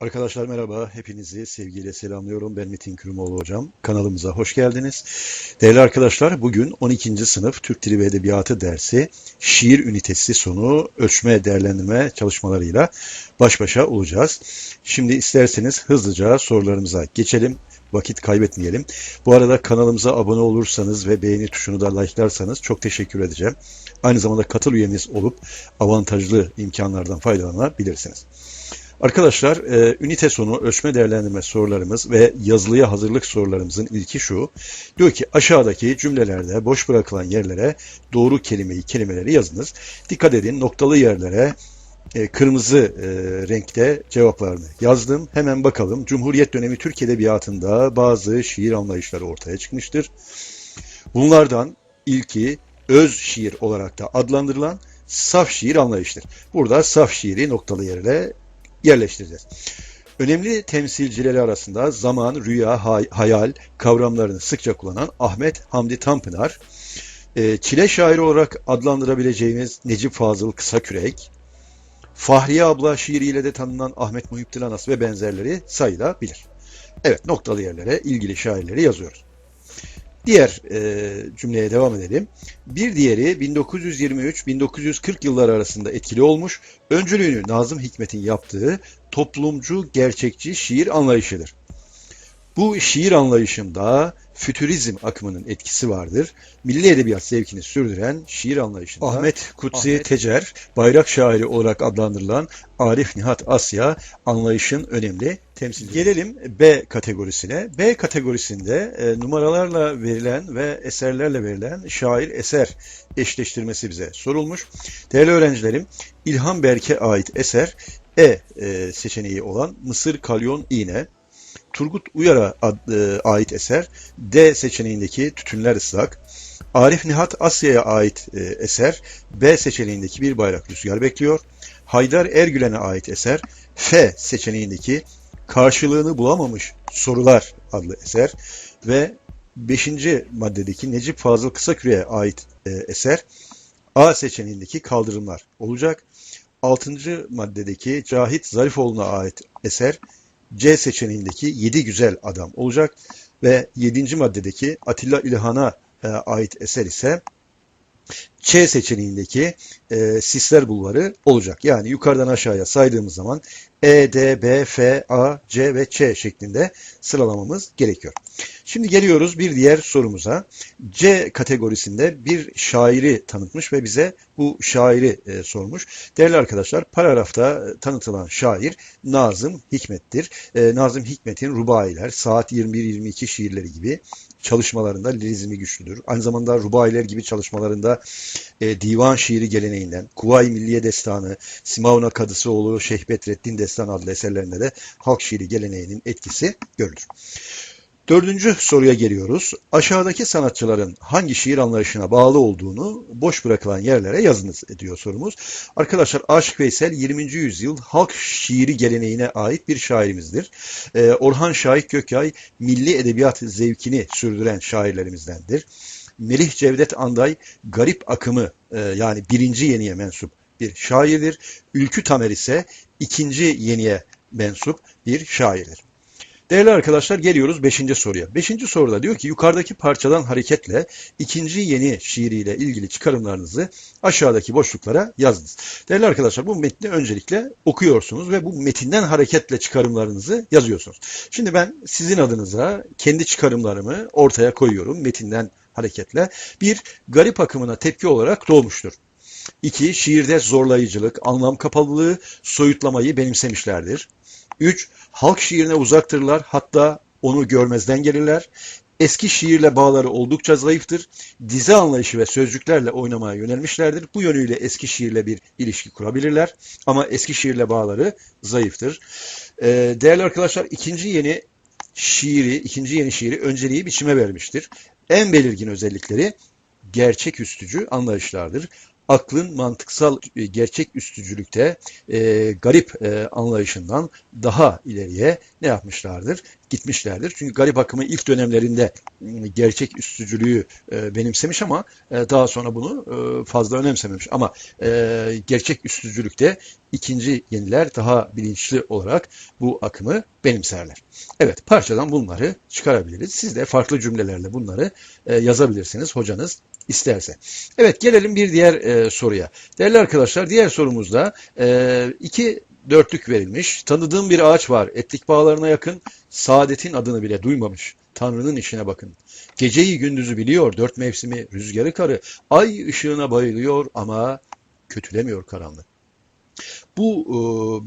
Arkadaşlar merhaba, hepinizi sevgiyle selamlıyorum. Ben Metin Kürümoğlu hocam. Kanalımıza hoş geldiniz. Değerli arkadaşlar, bugün 12. sınıf Türk Dili ve Edebiyatı dersi şiir ünitesi sonu ölçme değerlendirme çalışmalarıyla baş başa olacağız. Şimdi isterseniz hızlıca sorularımıza geçelim. Vakit kaybetmeyelim. Bu arada kanalımıza abone olursanız ve beğeni tuşunu da like'larsanız çok teşekkür edeceğim. Aynı zamanda katıl üyemiz olup avantajlı imkanlardan faydalanabilirsiniz. Arkadaşlar, e, ünite sonu ölçme değerlendirme sorularımız ve yazılıya hazırlık sorularımızın ilki şu. Diyor ki aşağıdaki cümlelerde boş bırakılan yerlere doğru kelimeyi, kelimeleri yazınız. Dikkat edin noktalı yerlere e, kırmızı e, renkte cevaplarını yazdım. Hemen bakalım. Cumhuriyet dönemi Türk Edebiyatı'nda bazı şiir anlayışları ortaya çıkmıştır. Bunlardan ilki öz şiir olarak da adlandırılan saf şiir anlayıştır. Burada saf şiiri noktalı yerle yerleştireceğiz. Önemli temsilcileri arasında zaman, rüya, hay- hayal kavramlarını sıkça kullanan Ahmet Hamdi Tanpınar, e, çile şairi olarak adlandırabileceğimiz Necip Fazıl Kısakürek, Fahriye abla şiiriyle de tanınan Ahmet Muhittin Anas ve benzerleri sayılabilir. Evet noktalı yerlere ilgili şairleri yazıyoruz. Diğer e, cümleye devam edelim. Bir diğeri 1923-1940 yılları arasında etkili olmuş, öncülüğünü Nazım Hikmet'in yaptığı toplumcu gerçekçi şiir anlayışıdır. Bu şiir anlayışında fütürizm akımının etkisi vardır. Milli edebiyat zevkini sürdüren şiir anlayışında Ahmet Kutsi Ahmet- Tecer, bayrak şairi olarak adlandırılan Arif Nihat Asya anlayışın önemli temsilcisi. Gelelim B kategorisine. B kategorisinde e, numaralarla verilen ve eserlerle verilen şair eser eşleştirmesi bize sorulmuş. Değerli öğrencilerim, İlhan Berk'e ait eser E e, seçeneği olan Mısır Kalyon İğne, Turgut Uyar'a e, ait eser D seçeneğindeki Tütünler Islak, Arif Nihat Asya'ya ait e, eser B seçeneğindeki Bir Bayrak Rüzgar Bekliyor, Haydar Ergülen'e ait eser F seçeneğindeki Karşılığını Bulamamış Sorular adlı eser ve 5. maddedeki Necip Fazıl Kısaküre'ye ait e, eser A seçeneğindeki Kaldırımlar olacak. 6. maddedeki Cahit Zarifoğlu'na ait eser C seçeneğindeki Yedi Güzel Adam olacak ve 7. maddedeki Atilla İlhan'a e, ait eser ise Ç seçeneğindeki e, Sisler Bulvarı olacak. Yani yukarıdan aşağıya saydığımız zaman E, D, B, F, A, C ve Ç şeklinde sıralamamız gerekiyor. Şimdi geliyoruz bir diğer sorumuza. C kategorisinde bir şairi tanıtmış ve bize bu şairi e, sormuş. Değerli arkadaşlar paragrafta e, tanıtılan şair Nazım Hikmet'tir. E, Nazım Hikmet'in Rubailer, Saat 21-22 şiirleri gibi çalışmalarında lirizmi güçlüdür. Aynı zamanda Rubailer gibi çalışmalarında e, divan şiiri geleneğinden, Kuvayi Milliye Destanı, Simavna Kadısıoğlu, Şeyh Bedrettin Destan adlı eserlerinde de halk şiiri geleneğinin etkisi görülür. Dördüncü soruya geliyoruz. Aşağıdaki sanatçıların hangi şiir anlayışına bağlı olduğunu boş bırakılan yerlere yazınız diyor sorumuz. Arkadaşlar Aşık Veysel 20. yüzyıl halk şiiri geleneğine ait bir şairimizdir. Ee, Orhan Şahit Gökyay milli edebiyat zevkini sürdüren şairlerimizdendir. Melih Cevdet Anday garip akımı e, yani birinci yeniye mensup bir şairdir. Ülkü Tamer ise ikinci yeniye mensup bir şairdir. Değerli arkadaşlar geliyoruz 5. soruya. 5. soruda diyor ki yukarıdaki parçadan hareketle ikinci yeni şiiriyle ilgili çıkarımlarınızı aşağıdaki boşluklara yazınız. Değerli arkadaşlar bu metni öncelikle okuyorsunuz ve bu metinden hareketle çıkarımlarınızı yazıyorsunuz. Şimdi ben sizin adınıza kendi çıkarımlarımı ortaya koyuyorum metinden hareketle. Bir, garip akımına tepki olarak doğmuştur. İki, şiirde zorlayıcılık, anlam kapalılığı, soyutlamayı benimsemişlerdir. 3. Halk şiirine uzaktırlar hatta onu görmezden gelirler. Eski şiirle bağları oldukça zayıftır. Dizi anlayışı ve sözcüklerle oynamaya yönelmişlerdir. Bu yönüyle eski şiirle bir ilişki kurabilirler. Ama eski şiirle bağları zayıftır. Ee, değerli arkadaşlar ikinci yeni şiiri, ikinci yeni şiiri önceliği biçime vermiştir. En belirgin özellikleri gerçek üstücü anlayışlardır. Aklın mantıksal e, gerçek üstücülükte e, garip e, anlayışından daha ileriye ne yapmışlardır? Gitmişlerdir. Çünkü garip akımı ilk dönemlerinde m, gerçek üstücülüğü e, benimsemiş ama e, daha sonra bunu e, fazla önemsememiş. Ama e, gerçek üstücülükte ikinci yeniler daha bilinçli olarak bu akımı benimserler. Evet parçadan bunları çıkarabiliriz. Siz de farklı cümlelerle bunları e, yazabilirsiniz hocanız isterse. Evet gelelim bir diğer e, soruya. Değerli arkadaşlar diğer sorumuzda e, iki dörtlük verilmiş. Tanıdığım bir ağaç var. Etlik bağlarına yakın. Saadetin adını bile duymamış. Tanrı'nın işine bakın. Geceyi gündüzü biliyor. Dört mevsimi rüzgarı karı. Ay ışığına bayılıyor ama kötülemiyor karanlık. Bu e,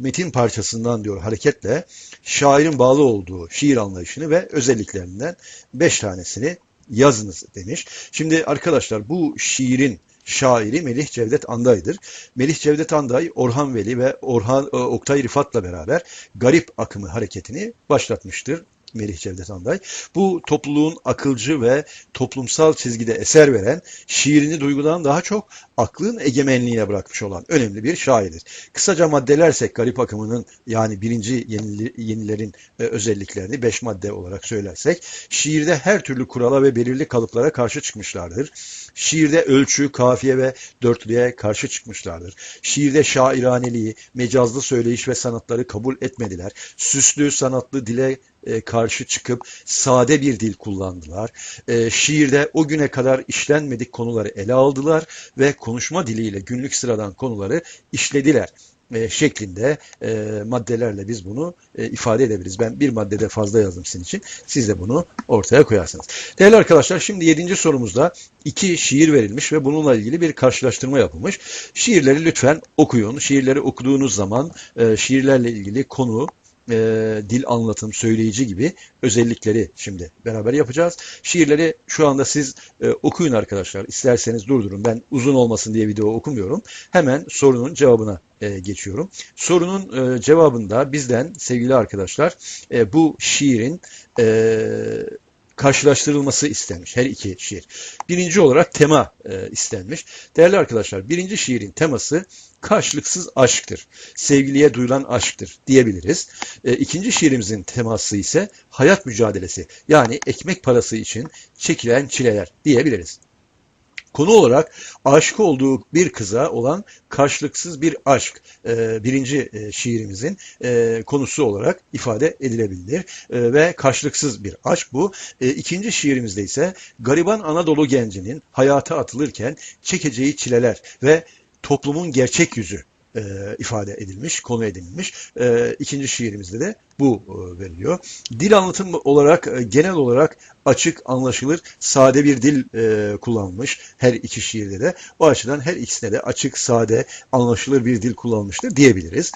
metin parçasından diyor hareketle şairin bağlı olduğu şiir anlayışını ve özelliklerinden beş tanesini yazınız demiş. Şimdi arkadaşlar bu şiirin şairi Melih Cevdet Anday'dır. Melih Cevdet Anday, Orhan Veli ve Orhan e, Oktay Rifat'la beraber Garip akımı hareketini başlatmıştır. Melih Cevdet Anday. Bu topluluğun akılcı ve toplumsal çizgide eser veren, şiirini duygudan daha çok aklın egemenliğine bırakmış olan önemli bir şairdir. Kısaca maddelersek garip akımının yani birinci yenili- yenilerin e, özelliklerini beş madde olarak söylersek, şiirde her türlü kurala ve belirli kalıplara karşı çıkmışlardır. Şiirde ölçü, kafiye ve dörtlüğe karşı çıkmışlardır. Şiirde şairaneliği, mecazlı söyleyiş ve sanatları kabul etmediler. Süslü, sanatlı dile e, karşı çıkıp sade bir dil kullandılar. E, şiirde o güne kadar işlenmedik konuları ele aldılar ve konuşma diliyle günlük sıradan konuları işlediler e, şeklinde e, maddelerle biz bunu e, ifade edebiliriz. Ben bir maddede fazla yazdım sizin için. Siz de bunu ortaya koyarsınız. Değerli arkadaşlar şimdi yedinci sorumuzda iki şiir verilmiş ve bununla ilgili bir karşılaştırma yapılmış. Şiirleri lütfen okuyun. Şiirleri okuduğunuz zaman e, şiirlerle ilgili konu, e, dil anlatım, söyleyici gibi özellikleri şimdi beraber yapacağız. Şiirleri şu anda siz e, okuyun arkadaşlar. İsterseniz durdurun. Ben uzun olmasın diye video okumuyorum. Hemen sorunun cevabına e, geçiyorum. Sorunun e, cevabında bizden sevgili arkadaşlar e, bu şiirin e, karşılaştırılması istenmiş. Her iki şiir. Birinci olarak tema e, istenmiş. Değerli arkadaşlar birinci şiirin teması karşılıksız aşktır. Sevgiliye duyulan aşktır diyebiliriz. E, ikinci şiirimizin teması ise hayat mücadelesi yani ekmek parası için çekilen çileler diyebiliriz. Konu olarak aşık olduğu bir kıza olan karşılıksız bir aşk e, birinci e, şiirimizin e, konusu olarak ifade edilebilir E, ve karşılıksız bir aşk bu. E, ikinci şiirimizde ise gariban Anadolu gencinin hayata atılırken çekeceği çileler ve toplumun gerçek yüzü e, ifade edilmiş, konu edilmiş. E, ikinci şiirimizde de bu e, veriliyor. Dil anlatım olarak e, genel olarak açık, anlaşılır, sade bir dil e, kullanılmış her iki şiirde de. O açıdan her ikisine de açık, sade, anlaşılır bir dil kullanılmıştır diyebiliriz.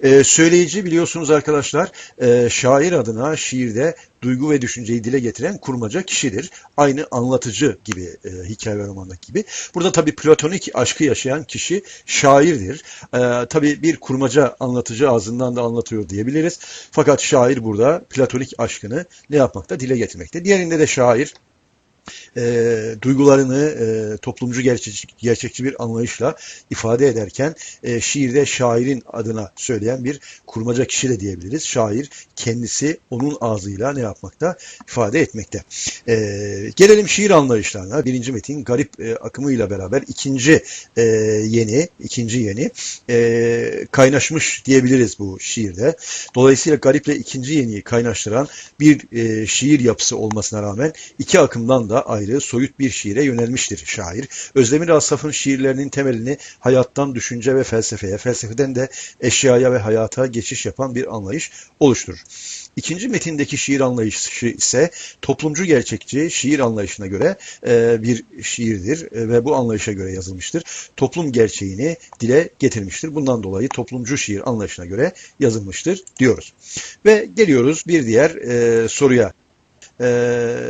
E, söyleyici biliyorsunuz arkadaşlar e, şair adına şiirde duygu ve düşünceyi dile getiren kurmaca kişidir. Aynı anlatıcı gibi, e, hikaye ve romandaki gibi. Burada tabii platonik aşkı yaşayan kişi şairdir. E, tabii bir kurmaca anlatıcı ağzından da anlatıyor diyebiliriz. Fakat şair burada platonik aşkını ne yapmakta? Dile getirmekte. Diğerinde de şair e, duygularını e, toplumcu gerçekçi, gerçekçi bir anlayışla ifade ederken e, şiirde şairin adına söyleyen bir kurmaca kişi de diyebiliriz. Şair kendisi onun ağzıyla ne yapmakta? ifade etmekte. E, gelelim şiir anlayışlarına. Birinci metin garip e, akımıyla beraber ikinci e, yeni, ikinci yeni e, kaynaşmış diyebiliriz bu şiirde. Dolayısıyla gariple ikinci yeniyi kaynaştıran bir e, şiir yapısı olmasına rağmen iki akımdan da ayrı soyut bir şiire yönelmiştir şair. Özdemir Asaf'ın şiirlerinin temelini hayattan düşünce ve felsefeye, felsefeden de eşyaya ve hayata geçiş yapan bir anlayış oluşturur. İkinci metindeki şiir anlayışı ise toplumcu gerçekçi şiir anlayışına göre e, bir şiirdir e, ve bu anlayışa göre yazılmıştır. Toplum gerçeğini dile getirmiştir. Bundan dolayı toplumcu şiir anlayışına göre yazılmıştır diyoruz. Ve geliyoruz bir diğer e, soruya. E,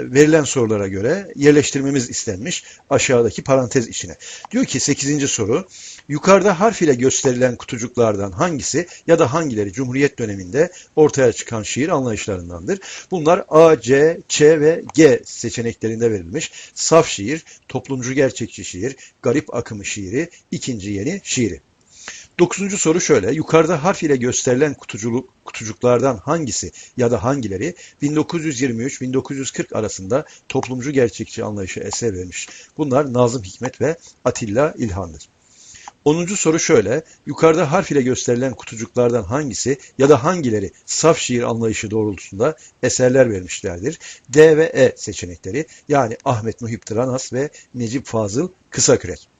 verilen sorulara göre yerleştirmemiz istenmiş aşağıdaki parantez içine. Diyor ki 8. soru yukarıda harf ile gösterilen kutucuklardan hangisi ya da hangileri Cumhuriyet döneminde ortaya çıkan şiir anlayışlarındandır? Bunlar A, C, Ç ve G seçeneklerinde verilmiş. Saf şiir, toplumcu gerçekçi şiir, garip akımı şiiri, ikinci yeni şiiri. Dokuzuncu soru şöyle. Yukarıda harf ile gösterilen kutuculuk, kutucuklardan hangisi ya da hangileri 1923-1940 arasında toplumcu gerçekçi anlayışı eser vermiş? Bunlar Nazım Hikmet ve Atilla İlhan'dır. 10. soru şöyle. Yukarıda harf ile gösterilen kutucuklardan hangisi ya da hangileri saf şiir anlayışı doğrultusunda eserler vermişlerdir? D ve E seçenekleri yani Ahmet Muhip Tıranas ve Necip Fazıl Kısakürek.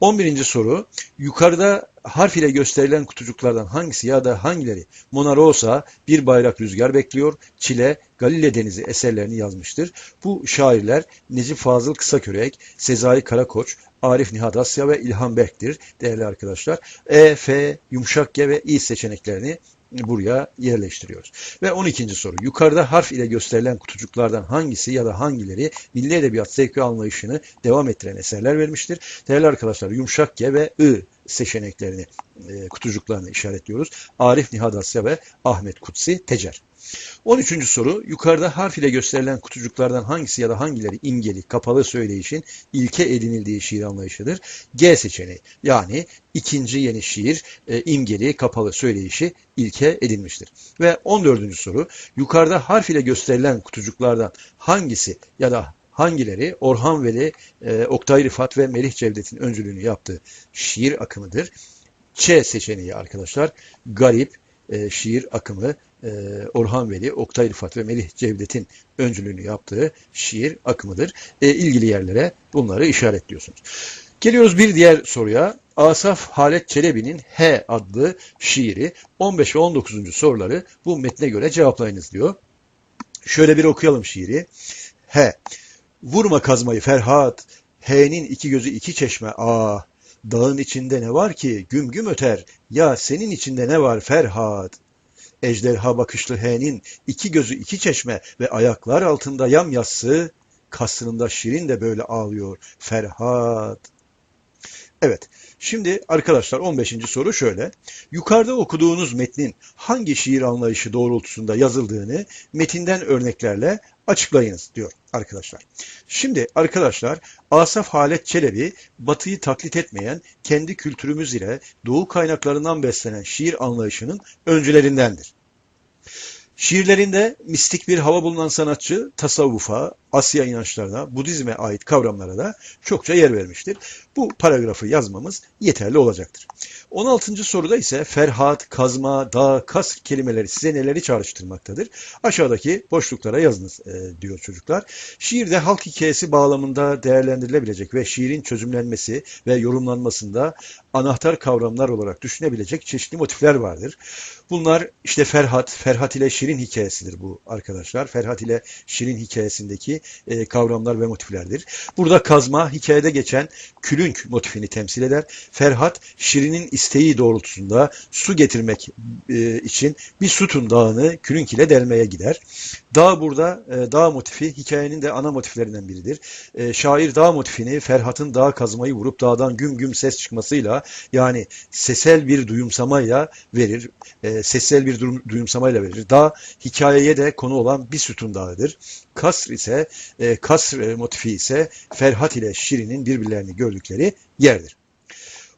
11. soru. Yukarıda harf ile gösterilen kutucuklardan hangisi ya da hangileri Mona Rosa, Bir Bayrak Rüzgar Bekliyor, Çile, Galile Denizi eserlerini yazmıştır. Bu şairler Necip Fazıl Kısakürek, Sezai Karakoç, Arif Nihat Asya ve İlhan Berk'tir değerli arkadaşlar. E, F, yumuşak G ve İ seçeneklerini buraya yerleştiriyoruz. Ve 12. soru. Yukarıda harf ile gösterilen kutucuklardan hangisi ya da hangileri milli edebiyat zevki anlayışını devam ettiren eserler vermiştir? Değerli arkadaşlar yumuşak G ve I seçeneklerini, e, kutucuklarını işaretliyoruz. Arif Nihat Asya ve Ahmet Kutsi Tecer. 13. soru. Yukarıda harf ile gösterilen kutucuklardan hangisi ya da hangileri imgeli, kapalı söyleyişin ilke edinildiği şiir anlayışıdır? G seçeneği. Yani ikinci yeni şiir e, imgeli, kapalı söyleyişi ilke edinmiştir. Ve 14. soru. Yukarıda harf ile gösterilen kutucuklardan hangisi ya da hangileri Orhan Veli, e, Oktay Rıfat ve Melih Cevdet'in öncülüğünü yaptığı şiir akımıdır? Ç seçeneği arkadaşlar. Garip, e, şiir akımı e, Orhan Veli, Oktay Rıfat ve Melih Cevdet'in öncülüğünü yaptığı şiir akımıdır. E, ilgili yerlere bunları işaretliyorsunuz. Geliyoruz bir diğer soruya. Asaf Halet Çelebi'nin H adlı şiiri 15 ve 19. soruları bu metne göre cevaplayınız diyor. Şöyle bir okuyalım şiiri. H. Vurma kazmayı Ferhat, H'nin iki gözü iki çeşme ah. Dağın içinde ne var ki güm güm öter, ya senin içinde ne var Ferhat? Ejderha bakışlı H'nin iki gözü iki çeşme ve ayaklar altında yamyassı, kasrında Şirin de böyle ağlıyor Ferhat. Evet, şimdi arkadaşlar 15. soru şöyle. Yukarıda okuduğunuz metnin hangi şiir anlayışı doğrultusunda yazıldığını metinden örneklerle açıklayınız diyor arkadaşlar. Şimdi arkadaşlar Asaf Halet Çelebi batıyı taklit etmeyen kendi kültürümüz ile doğu kaynaklarından beslenen şiir anlayışının öncülerindendir. Şiirlerinde mistik bir hava bulunan sanatçı tasavvufa, Asya inançlarına, Budizme ait kavramlara da çokça yer vermiştir. Bu paragrafı yazmamız yeterli olacaktır. 16. soruda ise Ferhat, kazma, dağ, kas kelimeleri size neleri çağrıştırmaktadır? Aşağıdaki boşluklara yazınız e, diyor çocuklar. Şiirde halk hikayesi bağlamında değerlendirilebilecek ve şiirin çözümlenmesi ve yorumlanmasında anahtar kavramlar olarak düşünebilecek çeşitli motifler vardır. Bunlar işte Ferhat, Ferhat ile Şirin hikayesidir bu arkadaşlar. Ferhat ile Şirin hikayesindeki e, kavramlar ve motiflerdir. Burada kazma hikayede geçen külünk motifini temsil eder. Ferhat Şirin'in isteği doğrultusunda su getirmek e, için bir sütun dağını külünk ile delmeye gider. Dağ burada, e, dağ motifi hikayenin de ana motiflerinden biridir. E, şair dağ motifini Ferhat'ın dağ kazmayı vurup dağdan güm güm ses çıkmasıyla yani sesel bir duyumsamayla verir. E, sesel bir duyumsamayla verir. Dağ hikayeye de konu olan bir sütun dağıdır. Kasr ise, e, kasr motifi ise Ferhat ile Şirin'in birbirlerini gördükleri yerdir.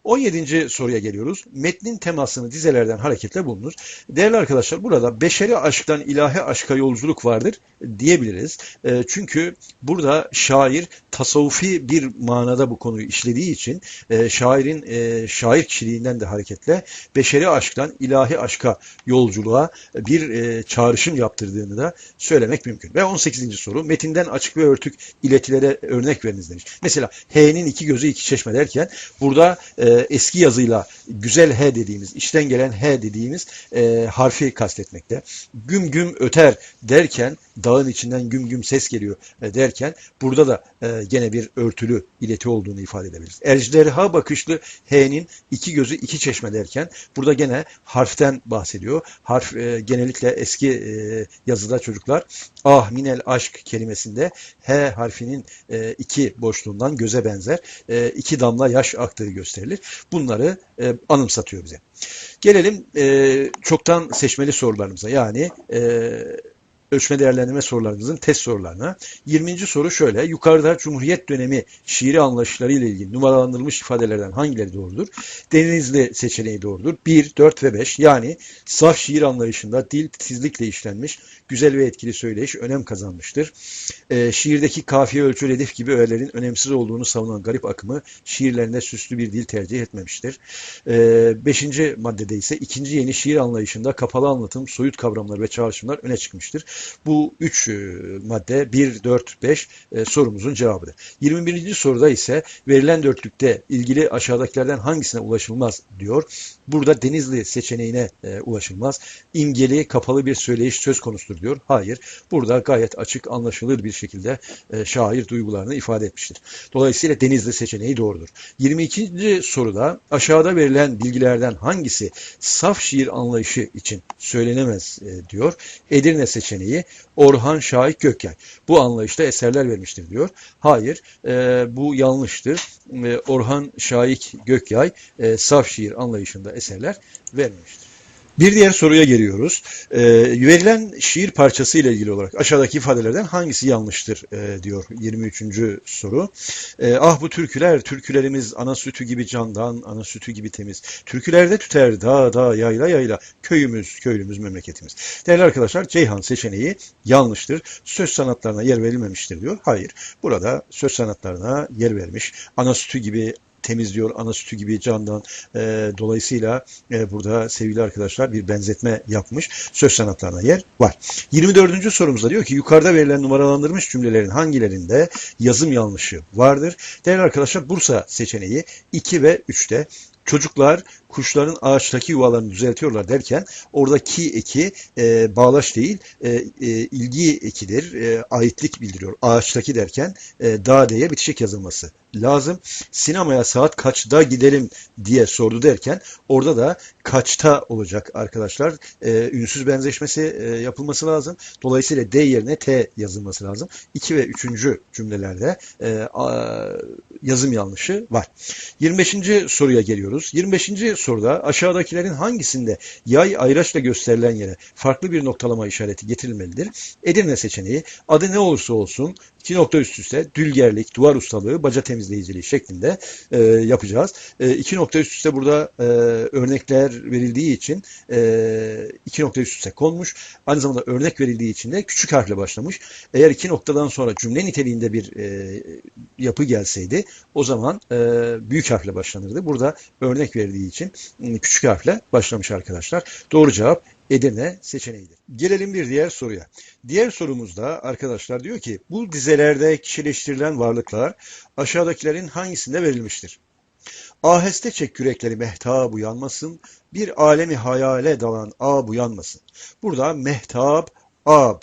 17. soruya geliyoruz. Metnin temasını dizelerden hareketle bulunur. Değerli arkadaşlar burada beşeri aşktan ilahi aşka yolculuk vardır diyebiliriz. E, çünkü burada şair tasavvufi bir manada bu konuyu işlediği için e, şairin e, şair kişiliğinden de hareketle beşeri aşktan ilahi aşka yolculuğa bir e, çağrışım yaptırdığını da söylemek mümkün. Ve 18. soru metinden açık ve örtük iletilere örnek veriniz demiş. Mesela H'nin iki gözü iki çeşme derken burada e, e, eski yazıyla güzel H dediğimiz, içten gelen H dediğimiz e, harfi kastetmekte. Güm güm öter derken dağın içinden güm güm ses geliyor e, derken burada da e, gene bir örtülü ileti olduğunu ifade edebiliriz. Ejderha bakışlı H'nin iki gözü iki çeşme derken burada gene harften bahsediyor. Harf e, genellikle eski e, yazıda çocuklar ah minel aşk kelimesinde H harfinin e, iki boşluğundan göze benzer e, iki damla yaş aktığı gösterilir. Bunları e, anımsatıyor bize. Gelelim e, çoktan seçmeli sorularımıza yani e, ölçme değerlendirme sorularımızın test sorularına. 20. soru şöyle. Yukarıda Cumhuriyet dönemi şiiri anlayışları ile ilgili numaralandırılmış ifadelerden hangileri doğrudur? Denizli seçeneği doğrudur. 1, 4 ve 5 yani saf şiir anlayışında dil titizlikle işlenmiş, güzel ve etkili söyleyiş önem kazanmıştır. E, şiirdeki kafiye ölçü redif gibi öğelerin önemsiz olduğunu savunan garip akımı şiirlerinde süslü bir dil tercih etmemiştir. E, maddede ise ikinci yeni şiir anlayışında kapalı anlatım, soyut kavramlar ve çağrışımlar öne çıkmıştır. Bu üç e, madde 1, 4, 5 e, sorumuzun cevabıdır. 21. soruda ise verilen dörtlükte ilgili aşağıdakilerden hangisine ulaşılmaz diyor. Burada Denizli seçeneğine e, ulaşılmaz. İmgeli, kapalı bir söyleyiş söz konusudur diyor. Hayır. Burada gayet açık, anlaşılır bir şekilde e, şair duygularını ifade etmiştir. Dolayısıyla Denizli seçeneği doğrudur. 22. soruda aşağıda verilen bilgilerden hangisi saf şiir anlayışı için söylenemez diyor. Edirne seçeneği Orhan Şahik Gökyay. Bu anlayışta eserler vermiştir diyor. Hayır, e, bu yanlıştır. E, Orhan Şahik Gökyay e, saf şiir anlayışında eserler vermemiştir. Bir diğer soruya geliyoruz. Ee, verilen şiir parçası ile ilgili olarak aşağıdaki ifadelerden hangisi yanlıştır e, diyor 23. soru. E, ah bu türküler, türkülerimiz ana sütü gibi candan, ana sütü gibi temiz. Türkülerde tüter dağ dağ yayla yayla, köyümüz, köylümüz, memleketimiz. Değerli arkadaşlar Ceyhan seçeneği yanlıştır. Söz sanatlarına yer verilmemiştir diyor. Hayır. Burada söz sanatlarına yer vermiş. Ana sütü gibi temizliyor ana sütü gibi candan. E, dolayısıyla e, burada sevgili arkadaşlar bir benzetme yapmış. Söz sanatlarına yer var. 24. sorumuzda diyor ki yukarıda verilen numaralandırmış cümlelerin hangilerinde yazım yanlışı vardır? Değerli arkadaşlar Bursa seçeneği 2 ve 3'te Çocuklar kuşların ağaçtaki yuvalarını düzeltiyorlar derken oradaki eki e, bağlaç değil e, e, ilgi ekidir. E, aitlik bildiriyor. Ağaçtaki derken e, dağ diye bitişik yazılması lazım. Sinemaya saat kaçta gidelim diye sordu derken orada da kaçta olacak arkadaşlar. E, ünsüz benzeşmesi e, yapılması lazım. Dolayısıyla D yerine T yazılması lazım. 2 ve 3. cümlelerde e, a, yazım yanlışı var. 25. soruya geliyoruz. 25. soruda aşağıdakilerin hangisinde yay ayraçla gösterilen yere farklı bir noktalama işareti getirilmelidir? Edirne seçeneği adı ne olursa olsun iki nokta üst üste dülgerlik, duvar ustalığı, baca temizleyiciliği şeklinde e, yapacağız. E, iki nokta üst üste burada e, örnekler verildiği için e, iki nokta üst üste konmuş. Aynı zamanda örnek verildiği için de küçük harfle başlamış. Eğer iki noktadan sonra cümle niteliğinde bir e, yapı gelseydi o zaman e, büyük harfle başlanırdı. Burada örnek verildiği için e, küçük harfle başlamış arkadaşlar. Doğru cevap Edirne seçeneğidir. Gelelim bir diğer soruya. Diğer sorumuzda arkadaşlar diyor ki bu dizelerde kişileştirilen varlıklar aşağıdakilerin hangisinde verilmiştir? Aheste çek kürekleri mehtab uyanmasın, bir alemi hayale dalan ab uyanmasın. Burada mehtab, ab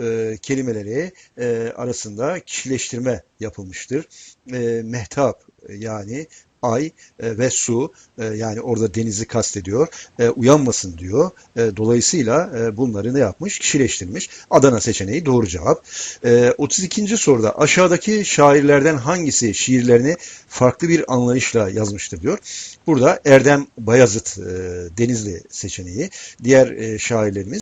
e, kelimeleri e, arasında kişileştirme yapılmıştır. E, mehtap yani ay e, ve su e, yani orada denizi kastediyor e, uyanmasın diyor. Dolayısıyla bunları ne yapmış? Kişileştirmiş. Adana seçeneği doğru cevap. E, 32. soruda aşağıdaki şairlerden hangisi şiirlerini farklı bir anlayışla yazmıştır diyor. Burada Erdem Bayazıt Denizli seçeneği. Diğer şairlerimiz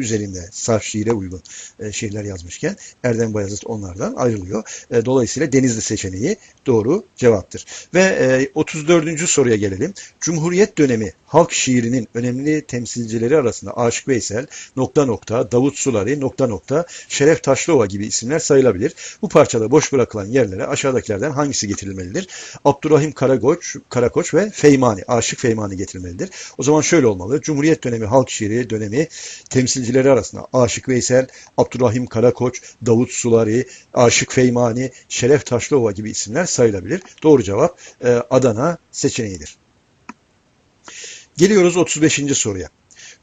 üzerinde saf şiire uygun e, şiirler yazmışken Erdem Bayazıt onlardan ayrılıyor. E, dolayısıyla Denizli seçeneği doğru cevaptır. Ve e, 34. soruya gelelim. Cumhuriyet dönemi halk şiirinin önemli temsilcileri arasında Aşık Veysel, nokta nokta, Davut Sulari, nokta nokta, Şeref Taşlıova gibi isimler sayılabilir. Bu parçada boş bırakılan yerlere aşağıdakilerden hangisi getirilmelidir? Abdurrahim Karakoç, Karakoç ve Feymani, Aşık Feymani getirilmelidir. O zaman şöyle olmalı. Cumhuriyet dönemi halk şiiri dönemi temsilcileri tercihleri arasında Aşık Veysel, Abdurrahim Karakoç, Davut Sulari, Aşık Feymani, Şeref Taşlıova gibi isimler sayılabilir. Doğru cevap e, Adana seçeneğidir. Geliyoruz 35. soruya.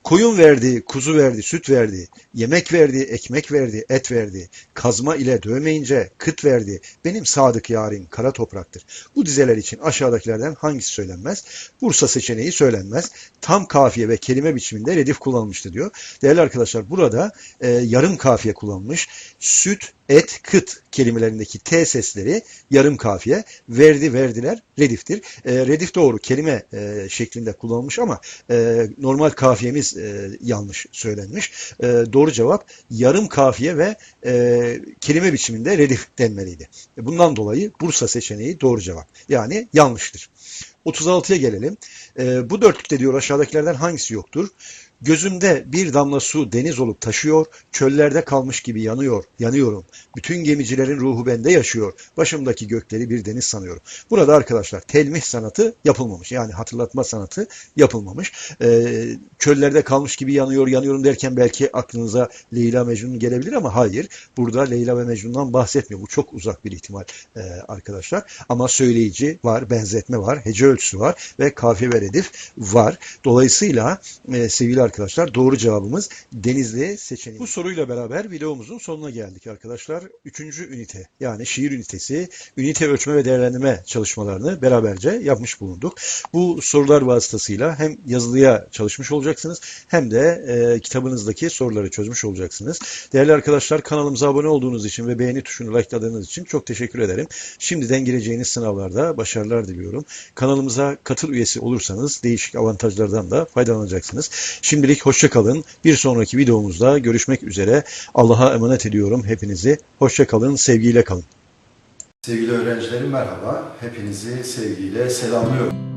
Koyun verdi, kuzu verdi, süt verdi, yemek verdi, ekmek verdi, et verdi, kazma ile dövmeyince kıt verdi, benim sadık yarim kara topraktır. Bu dizeler için aşağıdakilerden hangisi söylenmez? Bursa seçeneği söylenmez. Tam kafiye ve kelime biçiminde redif kullanılmıştır diyor. Değerli arkadaşlar burada e, yarım kafiye kullanılmış. Süt, et, kıt kelimelerindeki T sesleri yarım kafiye. Verdi, verdiler rediftir. E, redif doğru kelime e, şeklinde kullanılmış ama e, normal kafiyemiz e, yanlış söylenmiş. E, doğru cevap yarım kafiye ve e, kelime biçiminde redif denmeliydi. E, Bundan dolayı Bursa seçeneği doğru cevap. Yani yanlıştır. 36'ya gelelim. E, bu dörtlükte diyor aşağıdakilerden hangisi yoktur? Gözümde bir damla su deniz olup taşıyor, çöllerde kalmış gibi yanıyor, yanıyorum. Bütün gemicilerin ruhu bende yaşıyor. Başımdaki gökleri bir deniz sanıyorum. Burada arkadaşlar telmih sanatı yapılmamış. Yani hatırlatma sanatı yapılmamış. Ee, çöllerde kalmış gibi yanıyor, yanıyorum derken belki aklınıza Leyla Mecnun gelebilir ama hayır. Burada Leyla ve Mecnun'dan bahsetmiyor. Bu çok uzak bir ihtimal e, arkadaşlar. Ama söyleyici var, benzetme var, hece ölçüsü var ve kafiye ve redif var. Dolayısıyla e, sevgili arkadaşlar doğru cevabımız Denizli seçeneği. Bu soruyla beraber videomuzun sonuna geldik arkadaşlar. Üçüncü ünite yani şiir ünitesi, ünite ölçme ve değerlendirme çalışmalarını beraberce yapmış bulunduk. Bu sorular vasıtasıyla hem yazılıya çalışmış olacaksınız hem de e, kitabınızdaki soruları çözmüş olacaksınız. Değerli arkadaşlar kanalımıza abone olduğunuz için ve beğeni tuşunu likeladığınız için çok teşekkür ederim. Şimdiden gireceğiniz sınavlarda başarılar diliyorum. Kanalımıza katıl üyesi olursanız değişik avantajlardan da faydalanacaksınız. Şimdilik hoşça kalın. Bir sonraki videomuzda görüşmek üzere. Allah'a emanet ediyorum hepinizi. Hoşça kalın, sevgiyle kalın. Sevgili öğrencilerim merhaba. Hepinizi sevgiyle selamlıyorum.